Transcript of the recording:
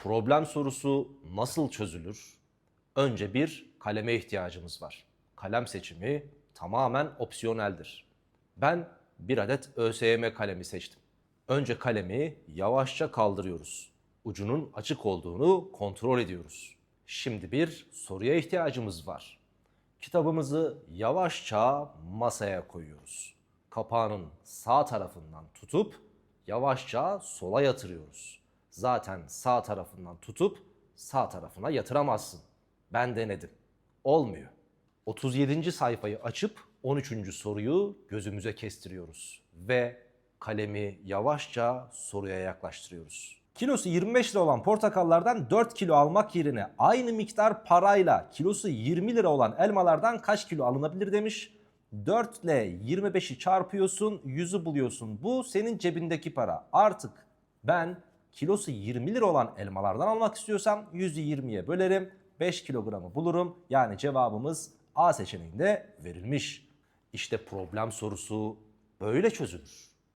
Problem sorusu nasıl çözülür? Önce bir kaleme ihtiyacımız var. Kalem seçimi tamamen opsiyoneldir. Ben bir adet ÖSYM kalemi seçtim. Önce kalemi yavaşça kaldırıyoruz. Ucunun açık olduğunu kontrol ediyoruz. Şimdi bir soruya ihtiyacımız var. Kitabımızı yavaşça masaya koyuyoruz. Kapağının sağ tarafından tutup yavaşça sola yatırıyoruz. Zaten sağ tarafından tutup sağ tarafına yatıramazsın. Ben denedim. Olmuyor. 37. sayfayı açıp 13. soruyu gözümüze kestiriyoruz ve kalemi yavaşça soruya yaklaştırıyoruz. Kilosu 25 lira olan portakallardan 4 kilo almak yerine aynı miktar parayla kilosu 20 lira olan elmalardan kaç kilo alınabilir demiş. 4 ile 25'i çarpıyorsun, 100'ü buluyorsun. Bu senin cebindeki para. Artık ben kilosu 20 lira olan elmalardan almak istiyorsam 100'ü 20'ye bölerim. 5 kilogramı bulurum. Yani cevabımız A seçeneğinde verilmiş. İşte problem sorusu böyle çözülür.